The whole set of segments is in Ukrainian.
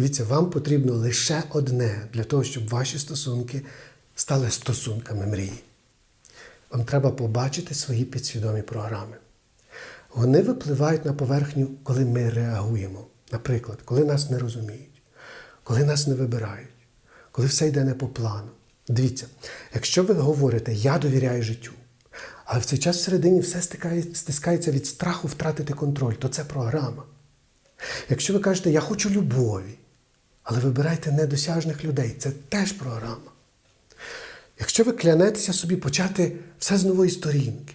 Дивіться, вам потрібно лише одне для того, щоб ваші стосунки стали стосунками мрії. Вам треба побачити свої підсвідомі програми. Вони випливають на поверхню, коли ми реагуємо. Наприклад, коли нас не розуміють, коли нас не вибирають, коли все йде не по плану. Дивіться, якщо ви говорите Я довіряю життю, але в цей час всередині все стискається від страху втратити контроль, то це програма. Якщо ви кажете Я хочу любові, але вибирайте недосяжних людей, це теж програма. Якщо ви клянетеся собі почати все з нової сторінки,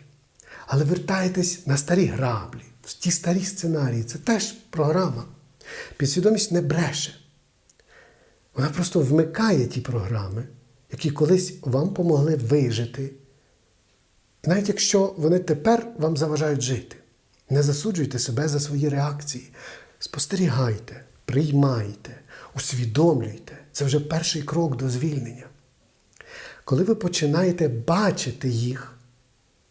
але вертаєтесь на старі граблі, в ті старі сценарії, це теж програма. Підсвідомість не бреше. Вона просто вмикає ті програми, які колись вам помогли вижити. І навіть якщо вони тепер вам заважають жити, не засуджуйте себе за свої реакції. Спостерігайте, приймайте, усвідомлюйте. Це вже перший крок до звільнення. Коли ви починаєте бачити їх,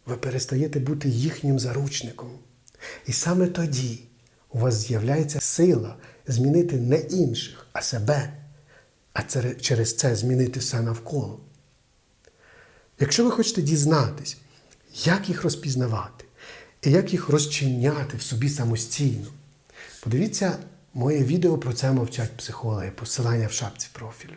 ви перестаєте бути їхнім заручником. І саме тоді у вас з'являється сила змінити не інших, а себе, а через це змінити все навколо. Якщо ви хочете дізнатись, як їх розпізнавати і як їх розчиняти в собі самостійно, подивіться моє відео про це мовчать психологи, посилання в шапці профілю.